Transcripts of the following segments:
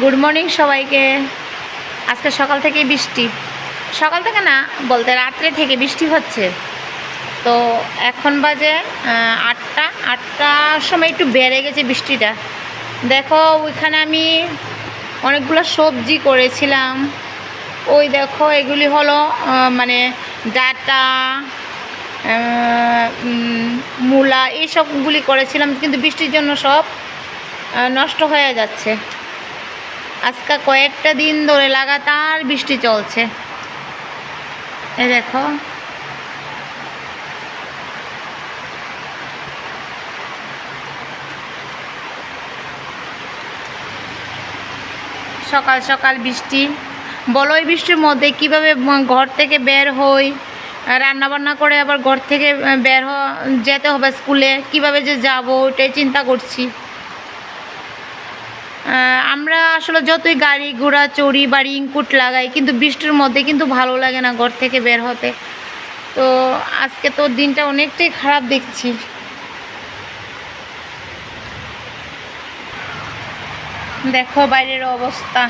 Good morning সবাইকে। আজকে সকাল থেকে বৃষ্টি। সকাল থেকে না, বলতে রাত্রে থেকে বৃষ্টি হচ্ছে। তো এখন বাজে আটটা। আটটার সময় একটু বেড়ে গেছে বৃষ্টিটা। দেখো, ওইখানে আমি অনেকগুলো সবজি করেছিলাম। ওই দেখো, এগুলি হলো মানে ডাটা মূলা এইসবগুলি করেছিলাম। কিন্তু বৃষ্টির জন্য সব নষ্ট হয়ে যাচ্ছে। আজকে কয়েকটা দিন ধরে লাগাতার বৃষ্টি চলছে। এই দেখো। সকাল সকাল বৃষ্টি। বলো এই বৃষ্টির মধ্যে কীভাবে ঘর থেকে বের হই? রান্না বান্না করে আবার ঘর থেকে বের যেতে হবে স্কুলে। কীভাবে যে যাব ওটাই চিন্তা করছি। আমরা আসলে যতই গাড়ি ঘোড়া, চড়ি বা রিংকুট লাগাই, কিন্তু বৃষ্টির মধ্যে কিন্তু ভালো লাগে না ঘর থেকে বের হতে। তো আজকে তো দিনটা অনেকটাই খারাপ দেখছি। দেখো বাইরের অবস্থা।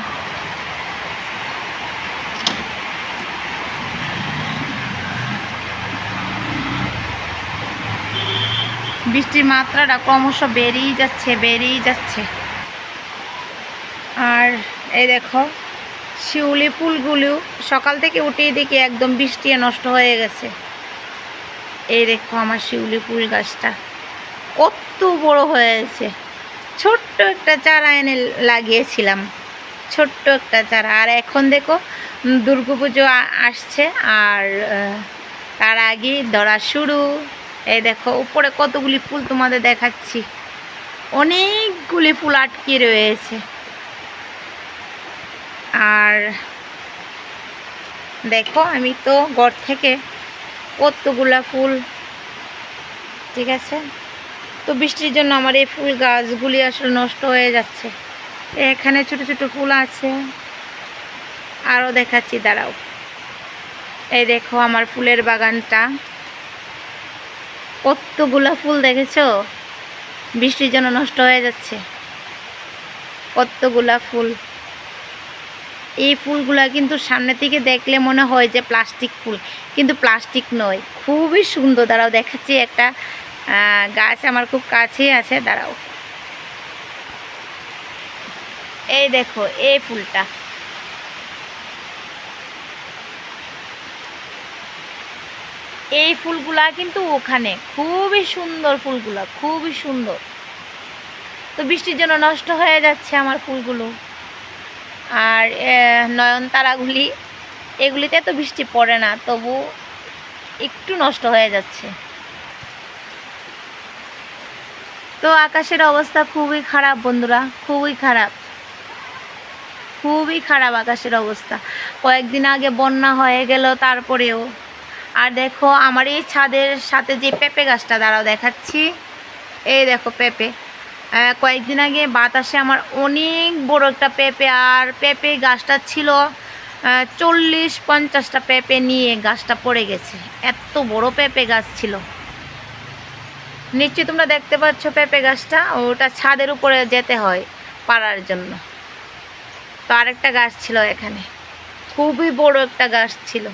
বৃষ্টির মাত্রাটা ক্রমশ বেড়েই যাচ্ছে বেড়েই যাচ্ছে। আর এই দেখো, শিউলি ফুলগুলো সকাল থেকে উঠেই দেখি একদম বৃষ্টিয়ে নষ্ট হয়ে গেছে। এই দেখো আমার শিউলি ফুল গাছটা, কত বড় হয়েছে। ছোট্ট একটা চারা এনে লাগিয়েছিলাম, ছোট্ট একটা চারা। আর এখন দেখো, দুর্গা পুজো আসছে আর তার আগে ধরা শুরু। এই দেখো, উপরে কতগুলি ফুল তোমাদের দেখাচ্ছি। অনেকগুলি ফুল আটকে রয়েছে। আর দেখো, আমি তো ঘর থেকে কতগুলা ফুল, ঠিক আছে? তো বৃষ্টির জন্য আমার এই ফুল গাছগুলি আসলে নষ্ট হয়ে যাচ্ছে। এখানে ছোট ছোট ফুল আছে। আরও দেখাচ্ছি, দাঁড়াও। এই দেখো আমার ফুলের বাগানটা। কতগুলা ফুল দেখেছ? বৃষ্টির জন্য নষ্ট হয়ে যাচ্ছে। কতগুলা ফুল। এই ফুলগুলা কিন্তু সামনে থেকে দেখলে মনে হয় যে প্লাস্টিক ফুল, কিন্তু প্লাস্টিক নয়। খুবই সুন্দর। দাঁড়াও, দেখাচ্ছি একটা গাছ আমার খুব কাছেই আছে। দাঁড়াও। এই দেখো, এই ফুলটা। এই ফুলগুলা কিন্তু ওখানে, খুবই সুন্দর ফুলগুলা, খুবই সুন্দর। তো বৃষ্টির জন্য নষ্ট হয়ে যাচ্ছে আমার ফুলগুলো। আর নয়নতারাগুলি এগুলিতে তো বৃষ্টি পড়ে না, তবু একটু নষ্ট হয়ে যাচ্ছে। তো আকাশের অবস্থা খুবই খারাপ বন্ধুরা, খুবই খারাপ। খুবই খারাপ আকাশের অবস্থা। কয়েকদিন আগে বন্যা হয়ে গেল তারপরেও। আর দেখো, আমার এই ছাদের সাথে যে পেঁপে গাছটা, দাঁড়াও দেখাচ্ছি। এই দেখো পেঁপে। কয়েকদিন আগে বাতাসে আমার অনেক বড় একটা পেঁপে, আর পেঁপে গাছটা ছিল চল্লিশ পঞ্চাশটা পেঁপে নিয়ে গাছটা পড়ে গেছে। এত বড় পেঁপে গাছ ছিল। নিশ্চয়ই তোমরা দেখতে পাচ্ছ পেঁপে গাছটা, ওটা ছাদের উপরে যেতে হয় পাড়ার জন্য। তো আরেকটা গাছ ছিল এখানে। খুবই বড় একটা গাছ ছিল।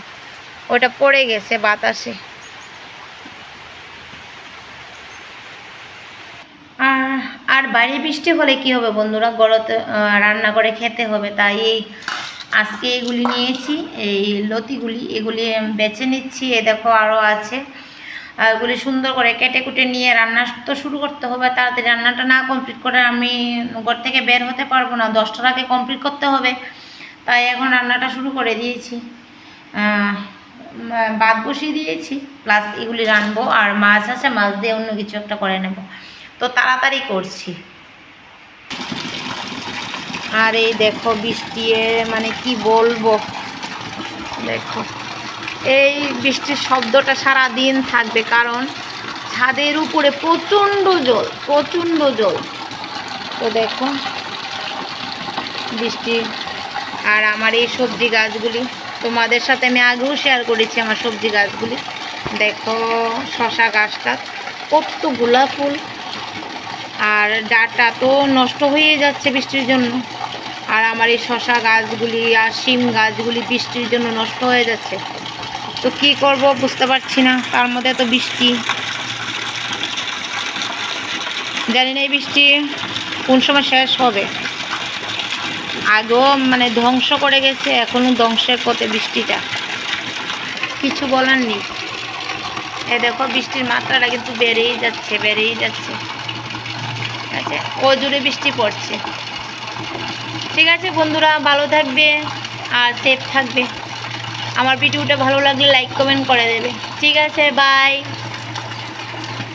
ওটা পড়ে গেছে বাতাসে আর আর বাইরে বৃষ্টি হলে কি হবে বন্ধুরা? গড়তে রান্না করে খেতে হবে। তাই এই আজকে এগুলি নিয়েছি, এই লতিগুলি। এগুলি বেছে নিচ্ছি। এ দেখো আরও আছে। এগুলি সুন্দর করে কেটে কুটে নিয়ে রান্না তো শুরু করতে হবে। তাড়াতাড়ি রান্নাটা না কমপ্লিট করে আমি ঘর থেকে বের হতে পারব না। দশটার আগে কমপ্লিট করতে হবে। তাই এখন রান্নাটা শুরু করে দিয়েছি। ভাত বসিয়ে দিয়েছি। প্লাস এগুলি রানবো আর মাছ আছে, মাছ দিয়ে অন্য কিছু একটা করে নেব। তো তাড়াতাড়ি করছি। আর এই দেখো বৃষ্টি মানে কি বলব? দেখো, এই বৃষ্টির শব্দটা সারা দিন থাকবে কারণ ছাদের উপরে প্রচণ্ড জল প্রচণ্ড জল। তো দেখো, বৃষ্টি। আর আমার এই সবজি গাছগুলি, তোমাদের সাথে আমি আগেও শেয়ার করেছি আমার সবজি গাছগুলি। দেখো, শশা গাছটা কত গোলাপ ফুল। আর ডাটা তো নষ্ট হয়ে যাচ্ছে বৃষ্টির জন্য। আর আমার এই শশা গাছগুলি আর শিম গাছগুলি বৃষ্টির জন্য নষ্ট হয়ে যাচ্ছে। তো কি করব বুঝতে পারছি না, তার মধ্যে তো বৃষ্টি। জানি না এই বৃষ্টি কোন সময় শেষ হবে। আগেও মানে ধ্বংস করে গেছে, এখনও ধ্বংসের পথে বৃষ্টিটা। কিছু বলার নেই। এ দেখো বৃষ্টির মাত্রাটা কিন্তু বেড়েই যাচ্ছে বেড়েই যাচ্ছে। আছে। ও জুড়ে বৃষ্টি পড়ছে। ঠিক আছে বন্ধুরা, ভালো থাকবে আর সেফ থাকবে। আমার ভিডিওটা ভালো লাগলে লাইক কমেন্ট করে দেবে। ঠিক আছে বাই